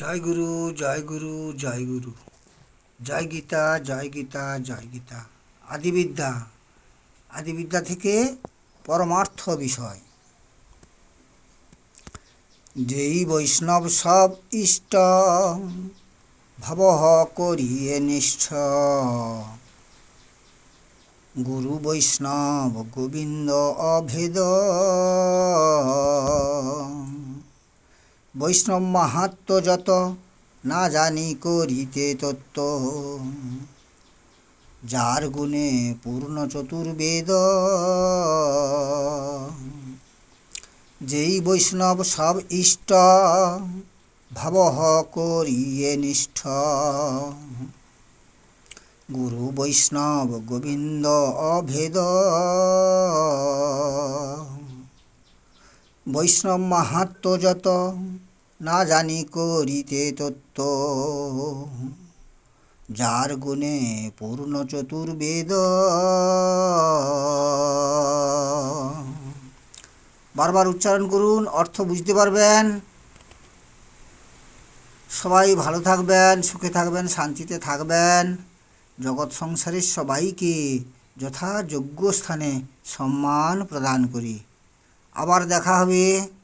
জয় গুরু জয় গুরু জয় গুরু। জয় গীতা জয় গীতা জয় গীতা। আদিবিদ্যা। আদিবিদ্যা থেকে পরমার্থ বিষয়। যেই বৈষ্ণব সব ইষ্ট, ভবহ করিয়ে নিষ্ঠ। গুরু বৈষ্ণব গোবিন্দ অভেদ। বৈষ্ণব মাহাত্ম যত, না জানি করিতে তত্ত্ব। যার গুণে পূর্ণ চতুর্বেদ। যেই বৈষ্ণব সব ইষ্ট ভাবহ করিয়ে নিষ্ঠ। গুরু বৈষ্ণব গোবিন্দ অভেদ। বৈষ্ণব মাহাত্ম যত না জানি করিতে তত্ত্ব। যার গুণে পূর্ণ চতুর্বেদ। বারবার উচ্চারণ করুন, অর্থ বুঝতে পারবেন। সবাই ভালো থাকবেন, সুখে থাকবেন, শান্তিতে থাকবেন। জগৎ সংসারের সবাইকে যথাযোগ্য স্থানে সম্মান প্রদান করি। আবার দেখা হবে।